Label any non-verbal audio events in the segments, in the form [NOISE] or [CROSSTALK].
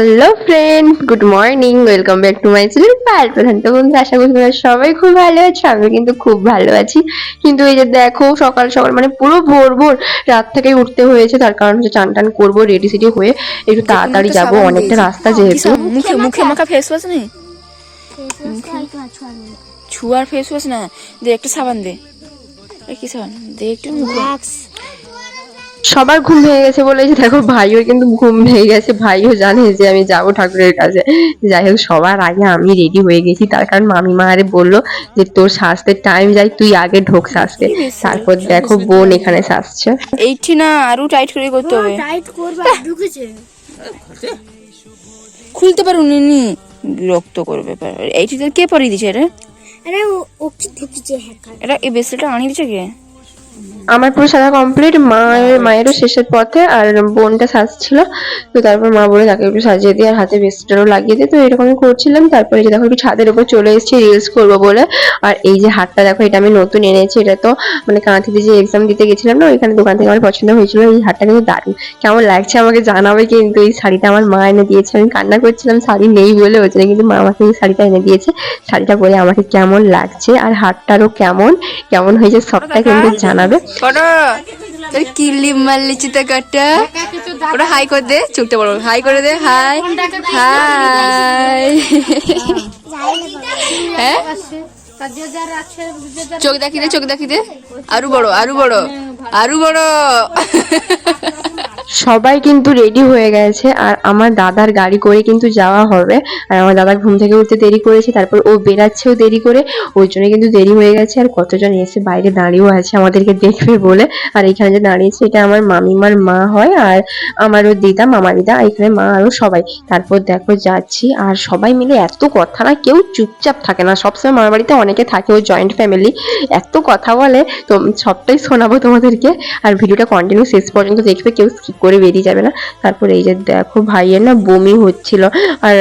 Hello friends good morning welcome back to my channel Payel Pradhan তো বন্ধু আশা করি তোমরা সবাই খুব ভালো আছো আমি কিন্তু খুব ভালো আছি। কিন্তু এই যে দেখো সকাল সকাল মানে পুরো ভোর ভোর রাত থেকে উঠতে হয়েছে তার কারণ হচ্ছে চান টান করব রেডি সেডি হয়ে একটু তাড়াতাড়ি যাব অনেকটা রাস্তা যেহেতু। মুখে মুখে মাখা ফেস ওয়াশ নেই? ছুয়ার ফেস ওয়াশ না দে একটা সাবান দে। কি সাবান? দে একটু মুখে। সবার ঘুম ভেঙে গেছে বলে যে দেখো ভাইও কিন্তু ঘুম ভেঙে গেছে। ভাইও জানে যে আমি যাব ঠাকুরের কাছে। যাই হোক সবার আগে আমি রেডি হয়ে গেছি। তার কারণ মামিমা আরে বলল যে তোর সাজতে টাইম যাই তুই আগে ঢোক সাজতে। তারপর দেখো বোন এখানে সাজছে। এইটি না আরও টাইট করে করতে হবে। টাইট করবা ঢুকেছে। খুলতে পারো নি বিরক্ত করবে এইটি তোর কে পরিয়ে দিছে এটা আরে ও ও কি ঢুকেছে হ্যাকার এটা এই বেসলেটটা আনিয়ে দিছে কে? আমার পুরো সাদা কমপ্লিট মায়ের মায়েরও শেষের পথে আর বোনটা সাজছিল। তো তারপর মা বলে তাকে একটু সাজিয়ে দিয়ে আর হাতে বেস্টটারও লাগিয়ে দিয়ে তো এরকমই করছিলাম। তারপরে যে দেখো একটু ছাদের উপর চলে এসেছি রিলস করব বলে। আর এই যে হাটটা দেখো এটা আমি নতুন এনেছি। এটা তো মানে কাঁথিতে যে এক্সাম দিতে গেছিলাম না ওইখানে দোকান থেকে আমার পছন্দ হয়েছিল। এই হাটটা কিন্তু দারুণ। কেমন লাগছে আমাকে জানাবে কিন্তু এই শাড়িটা আমার মা এনে দিয়েছে। আমি কান্না করছিলাম শাড়ি নেই বলে ওই জন্য কিন্তু মা আমাকে এই শাড়িটা এনে দিয়েছে। শাড়িটা পরে আমাকে কেমন লাগছে আর হাটটারও কেমন কেমন হয়েছে সবটা কিন্তু জানাবে। মারলি চিতা কাটা। ওটা হাই করে দে চুপটা বড় হাই করে দে হাই। হাই। হ্যাঁ? চোখ দেখি দে চোখ দেখি দে। আরও বড় আরও বড় আরও বড়। সবাই কিন্তু রেডি হয়ে গেছে আর আমার দাদার গাড়ি করে কিন্তু যাওয়া হবে। আর আমার দাদা ঘুম থেকে উঠতে দেরি করেছে, তারপর ও বেরাচ্ছেও দেরি করে। ওই জন্য কিন্তু দেরি হয়ে গেছে আর কতজন এসে বাইরে দাঁড়িয়েও আছে আমাদেরকে দেখবে বলে। আর এখানে যে দাঁড়িয়েছে, এটা আমার মামিমার মা হয় আর আমারও দিদা, মামা দিদা এখানে মা আরও সবাই। তারপর দেখো যাচ্ছি আর সবাই মিলে এত কথা না, কেউ চুপচাপ থাকে না। সবসময় মামার বাড়িতে অনেকে থাকে, ও জয়েন্ট ফ্যামিলি এত কথা বলে, তো সবটাই শোনাবো তোমাদেরকে। আর ভিডিওটা কন্টিনিউ শেষ পর্যন্ত দেখবে, কেউ স্কিপ করে বেরিয়ে যাবে না। তারপর এই যে দেখো ভাইয়ের না বমি হচ্ছিল। আর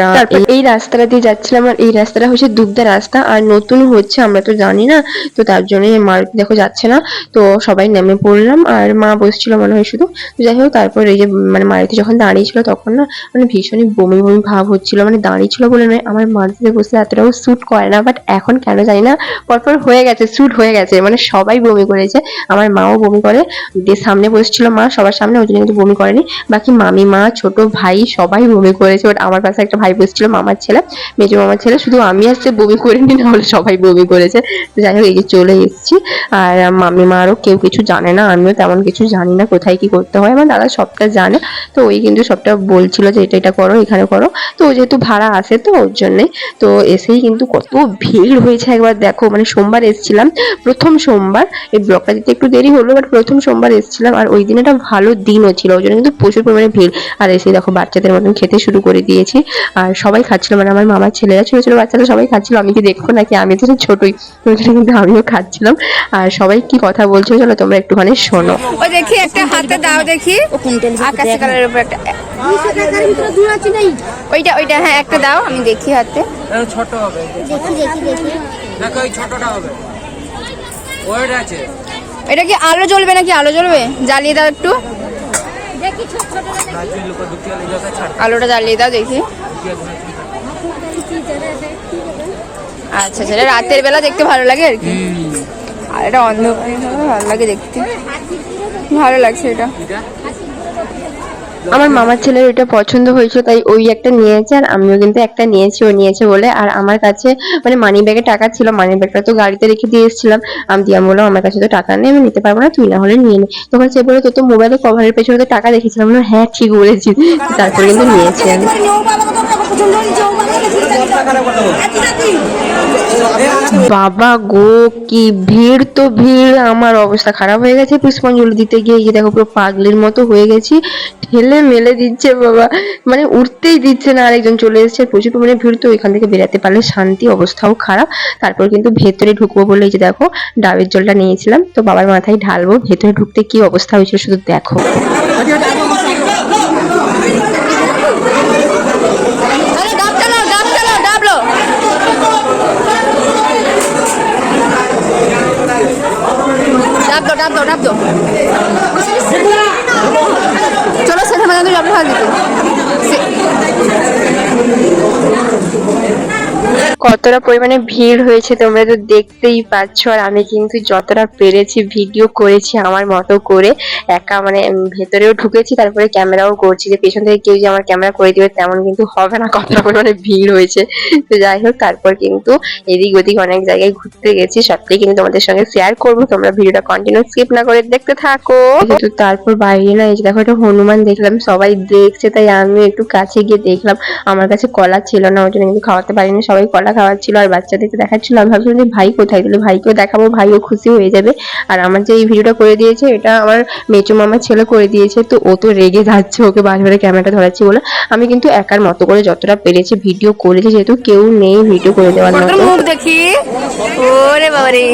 এই রাস্তাটা দিয়ে যাচ্ছিলাম আর এই রাস্তাটা হচ্ছে দুবদা রাস্তা আর নতুন হচ্ছে আমরা তো জানি না। তো তার জন্য মারুতি দেখো যাচ্ছে না। তো সবাই নেমে পড়লাম আর মা বসছিল মনে হয় শুধু। তো যাই হোক তারপর এই যে মানে মারুতি যখন দাঁড়িয়েছিল তখন না মানে ভীষণই বমি বমি ভাব হচ্ছিল। মানে দাঁড়িয়েছিল বলে নয় আমার মারুতিতে বসে এতটাও স্যুট করে না বাট এখন কেন জানি না পরপর হয়ে গেছে স্যুট হয়ে গেছে। মানে সবাই বমি করেছে আমার মাও বমি করে। দিয়ে সামনে বসছিল মা সবার সামনে ওই জন্য কিন্তু বমি করেনি। বাকি মামি, মা, ছোট ভাই সবাই বমি করেছে। বাট আমার পাশে একটা ভাই বসছিল, মামার ছেলে, মেজো মামার ছেলে। শুধু আমি আসছে বমি করিনি না হলে সবাই বমি করেছে। যাই হোক এই যে চলে এসেছি। আর মামি, মা আরও কেউ কিছু জানে না, আমিও তেমন কিছু জানি না কোথায় কি করতে হয়। আমার দাদা সবটা জানে। তো ওই কিন্তু সবটা বলছিল যে এটা এটা করো, এখানে করো। তো ও যেহেতু ভাড়া আসে তো ওর জন্যে, তো এসেই কিন্তু কত ভিড় হয়েছে একবার দেখো। মানে সোমবার এসেছিলাম, প্রথম সোমবার। এই ব্লগটা দিতে একটু দেরি হলো বাট প্রথম সোমবার এসেছিলাম। আর ওই দিন একটা ভালো দিনও ছিল। ওই জন্য কিন্তু প্রচুর পরিমাণে ভিড়। আর এসে দেখো বাচ্চাদের মতন খেতে শুরু করে দিয়েছি। আর সবাই খাচ্ছিল মানে আমার মামার ছেলেরা ছোট ছোট বাচ্চারা সবাই খাচ্ছিল। আমি কি দেখব নাকি? আমি তো ছোটই ওই জন্য কিন্তু আমিও খাচ্ছিলাম। আর সবাই কি কথা বলছিল চলো তোমরা একটুখানি শোনো। ওই দেখি একটা হাতে দাও দেখি। আকাশি কালারের উপর একটা টাকার ভিতরে দূর আছে নাই ওইটা ওইটা হ্যাঁ একটা দাও আমি দেখি হাতে। ছোট হবে। দেখি দেখি দেখি দেখো ওই ছোটটা হবে। ওয়েট আছে। এটা কি আলো জ্বলবে নাকি? আলো জ্বলবে? জ্বালিয়ে দাও একটু। আলোটা জ্বালিয়ে দাও দেখি। আচ্ছা সেটা এটা রাতের বেলা দেখতে ভালো লাগে আর কি। আর এটা অন্ধকার ভালো লাগে দেখতে। ভালো লাগছে এটা? আমার মামার ছেলের ওইটা পছন্দ হয়েছিল তাই ওই একটা নিয়েছে আর আমিও কিন্তু একটা নিয়েছি, ও নিয়েছে বলে। আর আমার কাছে মানে মানি ব্যাগে টাকা ছিল মানি ব্যাগটা তো গাড়িতে রেখে দিয়ে এসেছিলাম আমি দিয়ে বললাম, আমার কাছে তো টাকা নেই, আমি নিতে পারব না, তুই না হলে নিয়ে নে। তখন সে বলে তোর তো মোবাইলের কভারের পেছনে তো টাকা দেখেছিলাম আমি হ্যাঁ ঠিক বলেছিস। তারপরে কিন্তু নিয়েছি আমি। বাবা গো, কি ভিড় তো ভিড়। আমার অবস্থা খারাপ হয়ে গেছে, পুষ্পাঞ্জলি দিতে গিয়ে, এই যে দেখো পুরো পাগলির মতো হয়ে গেছি। ঠেলে মেলে মেলে দিচ্ছে বাবা। মানে উঠতেই দিচ্ছে না আরেকজন, চলে এসেছে প্রচুর পরিমাণে ভিড়। তো এখান থেকে বেরাতে পারলে শান্তি, অবস্থাও খারাপ। তারপর কিন্তু ভেতরে ঢুকবো বলে যে দেখো, ডাবের জলটা নিয়েছিলাম। তো বাবার মাথায় ঢালবো, ভেতরে ঢুকতে কি অবস্থা হয়েছিল শুধু দেখো আরে ডাব চালাও ডাব চালাও ডাব লো ডাব দো ডাব দো ডাব দো চলো সেখানে মানে ডাব খাওয়া দিতে কতটা পরিমাণে ভিড় হয়েছে তোমরা তো দেখতেই পাচ্ছ, আর আমি কিন্তু যতটা পেরেছি ভিডিও করেছি আমার মতো করে, একা মানে ভেতরেও ঢুকেছি, তারপরে ক্যামেরাও করছি, যে পেছন থেকে কেউ যে আমার ক্যামেরা করে দিবে তেমন কিন্তু হবে না, কতটা পরিমাণে ভিড় হয়েছে। তো যাই হোক, তারপর কিন্তু এদিক ওদিক অনেক জায়গায় ঘুরতে গেছি সবটাই কিন্তু তোমাদের সঙ্গে শেয়ার করব, তোমরা ভিডিওটা কন্টিনিউ স্কিপ না করে দেখতে থাকো। কিন্তু তারপর বাইরে না, এই যে দেখো একটা হনুমান দেখলাম, সবাই দেখছে, তাই আমিও একটু কাছে গিয়ে দেখলাম, আমার কাছে কলা ছিল না, ওই জন্য কিন্তু খাওয়াতে পারিনি, সবাই কলা খাওয়াচ্ছিল আর বাচ্চাদেরকে দেখাচ্ছিল। আমি ভাবছিলাম যে ভাই কোথায়? তাহলে ভাইকেও দেখাবো ভাইও খুশি হয়ে যাবে। আর আমার যে এই ভিডিওটা করে দিয়েছে এটা আমার মেচু মামার ছেলে করে দিয়েছে তো ও তো রেগে যাচ্ছে ওকে বারবারে বারে ক্যামেরাটা ধরাচ্ছি বলে। আমি কিন্তু একার মতো করে যতটা পেরেছি ভিডিও করেছি যেহেতু কেউ নেই ভিডিও করে দেওয়ার মতো। দেখি? ওরে বাবা রে,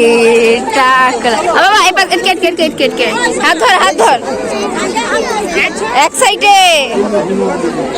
টাকলা। বাবা এবার কেট কেট কেট কেট কেট। হাত ধর হাত ধর।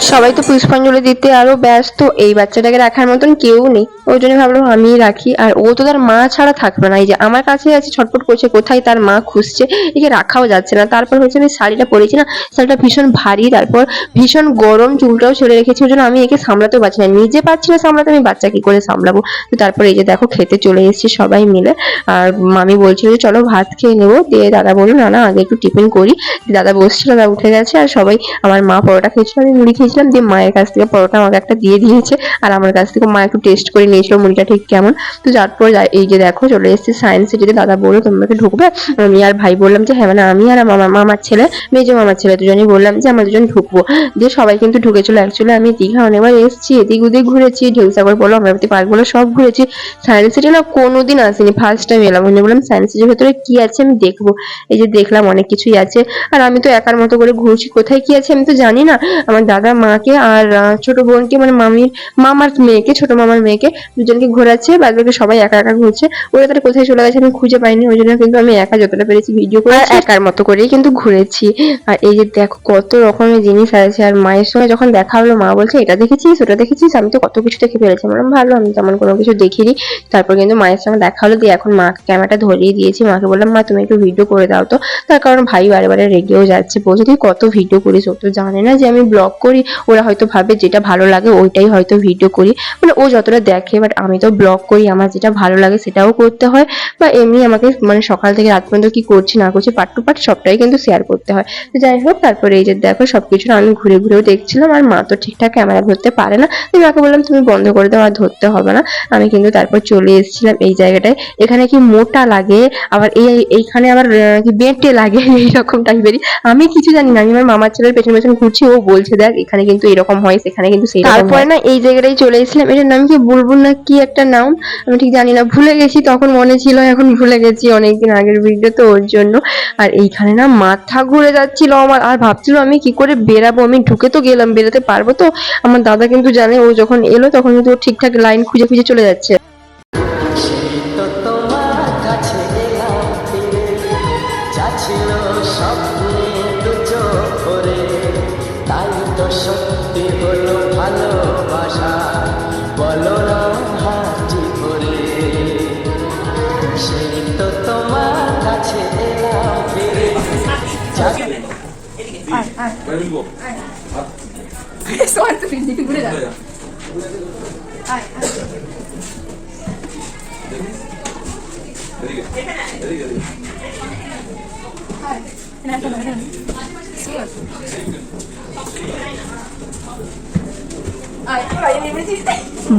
সবাই তো পুষ্পাঞ্জলি দিতে আরও ব্যস্ত, এই বাচ্চাটাকে রাখার মতন কেউ নেই। ওই জন্য ভাবলাম আমি রাখি, আর ও তো তার মা ছাড়া থাকবে না। এই যে আমার কাছে আছে, ছটফট করছে, কোথায় তার মা খুঁজছে, একে রাখাও যাচ্ছে না। তারপর হচ্ছে আমি শাড়িটা পরেছি না, শাড়িটা ভীষণ ভারী, তারপর ভীষণ গরম, চুলটাও ছেড়ে রেখেছি, ওই জন্য আমি একে সামলাতেও পারছি না। নিজে পারছি না সামলাতে, আমি বাচ্চা কি করে সামলাবো? তো তারপর এই যে দেখো, খেতে চলে সবাই মিলে। আর মামি বলছিল যে, চলো ভাত খেয়ে নেব। দিয়ে দাদা বলল, না না, আগে একটু টিফিন করি। দাদা বসছিল, দাদা উঠে গেছে। আর সবাই, আমার মা পরোটা খেয়েছিল, আমি মুড়ি খেয়েছিলাম। দিয়ে মায়ের কাছ থেকে পরোটা আমাকে একটা দিয়ে দিয়েছে। আর আমার কাছ থেকে মা একটু টেস্ট করে নিয়েছিল, মুড়িটা ঠিক কেমন। তো তারপর যা- এই যে দেখো, চলে এসেছি সায়েন্স সিটিতে দাদা বলল, তোমাকে ঢুকবে? আমি আর ভাই বললাম যে হ্যাঁ মানে আমি আর আমার মামার ছেলে, মেজো মামার ছেলে দুজনেই বললাম যে, আমরা দুজন ঢুকবো। দিয়ে সবাই কিন্তু ঢুকেছিল। অ্যাকচুয়ালি আমি, দীঘা, অনেকবার এসেছি, এদিক ওদিক ঘুরেছি ঢেউসাগর বলো, অমরাবতী পার্ক বলো, সব ঘুরেছি। সায়েন্স সিটি না কোনোদিন আসিনি ফার্স্ট টাইম এলাম। ওই জন্য বললাম সায়েন্স সিটির ভেতরে কি আছে? আমি দেখব। এই যে দেখলাম অনেক কিছুই আছে। আর আমি তো একার মতো করে ঘুরছি কোথায় কি আছে আমি তো জানি না। আমার দাদা মাকে আর ছোট বোনকে মানে মামির মামার মেয়েকে ছোট মামার মেয়েকে দুজনকে ঘোরাচ্ছে। বাদ বাকি সবাই একা একা ঘুরছে। ওরা তারা কোথায় চলে গেছে আমি খুঁজে পাইনি। ওই জন্য কিন্তু আমি একা যতটা পেরেছি ভিডিও করে একার মতো করেই কিন্তু ঘুরেছি। আর এই যে দেখো কত রকমের জিনিস আছে। আর মায়ের সঙ্গে যখন দেখা হলো মা বলছে এটা দেখেছিস ওটা দেখেছিস? আমি তো কত কিছু দেখে ফেলেছি। বললাম ভালো আমি তেমন কোনো কিছু দেখিনি। তারপর কিন্তু মায়ের সঙ্গে দেখা হলো দিয়ে এখন মাকে ক্যামেরাটা ধরিয়ে দিয়েছি। মাকে বললাম, মা, তুমি একটু ভিডিও করে দাও তো। তার কারণ ভাই বারে বারে রেগেও যাচ্ছে। বলছে, তুই কত ভিডিও করিস? ও তো জানে না যে আমি ব্লগ করি। ওরা হয়তো ভাবে যেটা ভালো লাগে, ওইটাই হয়তো ভিডিও করি। মানে ও যতটা দেখে বাট আমি তো ব্লগ করি, আমার যেটা ভালো লাগে সেটাও করতে হয়। বা এমনি আমাকে মানে সকাল থেকে রাত পর্যন্ত কি করছি, না করছি পার্ট টু পার্ট সবটাই কিন্তু শেয়ার করতে হয়। তো যাই হোক, তারপরে এই যে দেখো, সবকিছু আমি ঘুরে ঘুরেও দেখছিলাম, আর মা তো ঠিকঠাক ক্যামেরা ধরতে পারে না। আমি মাকে বললাম, তুমি বন্ধ করে দাও, আর ধরতে হবে না। আমি কিন্তু তারপর চলে এসেছিলাম। এই জায়গাটায়। এখানে কি মোটা লাগে? আবার এই, এইখানে আবার কি বেঁটে লাগে? [LAUGHS] এইরকম টাইপেরই আমি কিছু জানি না। আমি আমার মামার ছেলের পেছন পেছন ঘুরছি, ও বলছে, দেখ, এখানে কিন্তু এরকম হয়, সেখানে কিন্তু সেই তারপরে না, এই জায়গাটায় চলে এসেছিলাম। এটার নাম কি? বুলবুল না কি একটা নাম? আমি ঠিক জানি না। ভুলে গেছি, তখন মনে ছিল, এখন ভুলে গেছি অনেকদিন আগের ভিডিও তো ওর জন্য। আর এইখানে না, মাথা ঘুরে যাচ্ছিল আমার। আর ভাবছিল আমি কি করে বেরাবো? আমি ঢুকে তো গেলাম, বেরোতে পারব তো? আমার দাদা কিন্তু জানে, ও যখন এলো, তখন কিন্তু ঠিকঠাক লাইন খুঁজে খুঁজে চলে যাচ্ছে। Where will you go? Huh? I just want to feel. You can go there. Hi. Very good. Very good. Hi. Can I come in? Sure.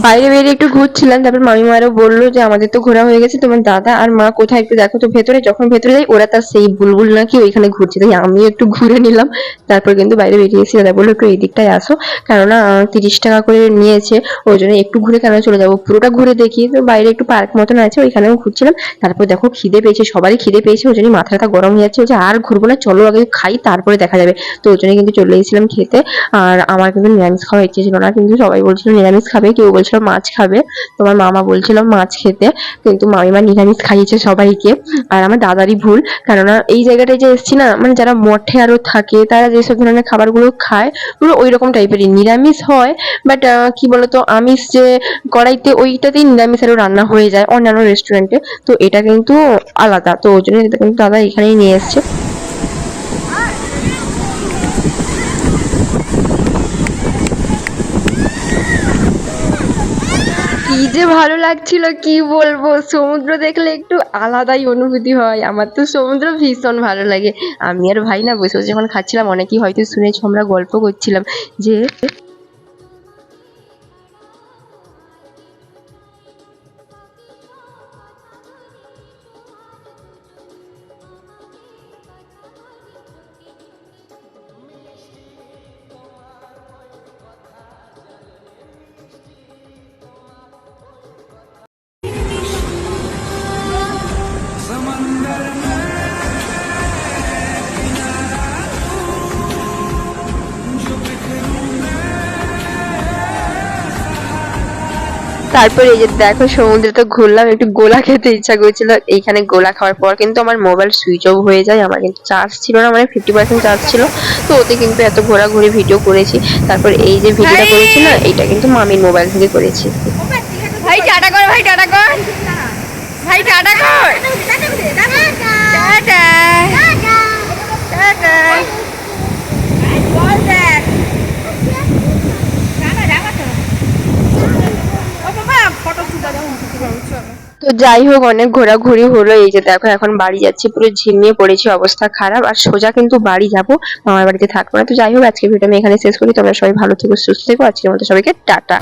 বাইরে বেরিয়ে একটু ঘুরছিলাম, তারপর মামিমারও বলল যে আমাদের তো ঘোরা হয়ে গেছে, তোমার দাদা আর মা কোথায় একটু দেখো তো ভেতরে, যখন ভেতরে যাই ওরা তার সেই বুলবুল নাকি ওইখানে ঘুরছে। তাই আমিও একটু ঘুরে নিলাম, তারপর কিন্তু বাইরে বেরিয়েছি দাদা বলল, একটু এই দিকটায় আসো। কেননা তিরিশ টাকা করে নিয়েছে, ওই জন্য একটু ঘুরে কেন চলে যাব? পুরোটা ঘুরে দেখি, তো বাইরে একটু পার্ক মতন আছে, ওইখানেও ঘুরছিলাম। তারপর দেখো খিদে পেয়েছে, সবারই খিদে পেয়েছে, ওই জন্য মাথাটা গরম হয়ে যাচ্ছে যে আর ঘুরবো না, চলো আগে খাই, তারপরে দেখা যাবে। তো ওই জন্য কিন্তু চলে এসেছিলাম খেতে, আর আমার কিন্তু নিরামিষ খাওয়া ইচ্ছে ছিল না, কিন্তু সবাই বলছিল নিরামিষ খাবে, কেউ বলছিল মাছ খাবে। তোমার মামা বলছিল মাছ খেতে, কিন্তু মামিমা নিরামিষ খাইয়েছে সবাইকে। আর আমার দাদারই ভুল, কেননা এই জায়গাটায় যে এসছি না মানে যারা মঠে আরও থাকে, তারা যেসব ধরনের খাবারগুলো খায় পুরো ওই রকম টাইপেরই। নিরামিষ হয় বাট কি বলতো, আমিষ যে কড়াইতে, ওইটাতেই নিরামিষ আরও রান্না হয়ে যায় অন্যান্য রেস্টুরেন্টে তো এটা কিন্তু আলাদা, তো ওই জন্য কিন্তু দাদা এখানেই নিয়ে এসছে কি যে ভালো লাগছিল, কি বলব? সমুদ্র দেখলে একটু আলাদাই অনুভূতি হয়। আমার তো সমুদ্র ভীষণ ভালো লাগে। আমি আর ভাই না, বসে বসে যখন খাচ্ছিলাম, অনেকেই হয়তো শুনেছ, আমরা গল্প করছিলাম যে তারপরে এই যে দেখো সমুদ্রটা ঘুরলাম একটু গোলা খেতে ইচ্ছা করছিল। এইখানে গোলা খাওয়ার পর কিন্তু আমার মোবাইল সুইচ অফ হয়ে যায় আমার কিন্তু চার্জ ছিল না মানে ফিফটি পার্সেন্ট চার্জ ছিল। তো ওতে কিন্তু এত ঘোরাঘুরি ভিডিও করেছি। তারপর এই যে ভিডিওটা! করেছি না এইটা কিন্তু মামির মোবাইল থেকে করেছি। ভাই টাটা কর ভাই টাটা কর। ভাই টাটা কর। Tata tata. তো যাই হোক, অনেক ঘোরাঘুরি হলো। এই যে দেখো, এখন বাড়ি যাচ্ছি, পুরো ঝিমিয়ে পড়েছি, অবস্থা খারাপ। আর সোজা কিন্তু বাড়ি যাব, মামার বাড়িতে থাকব না। তো যাই হোক আজকে ভিডিও আমি এখানে শেষ করি। তোমরা সবাই ভালো থেকো, সুস্থ থেকো। আজকের মতো সবাইকে, টাটা।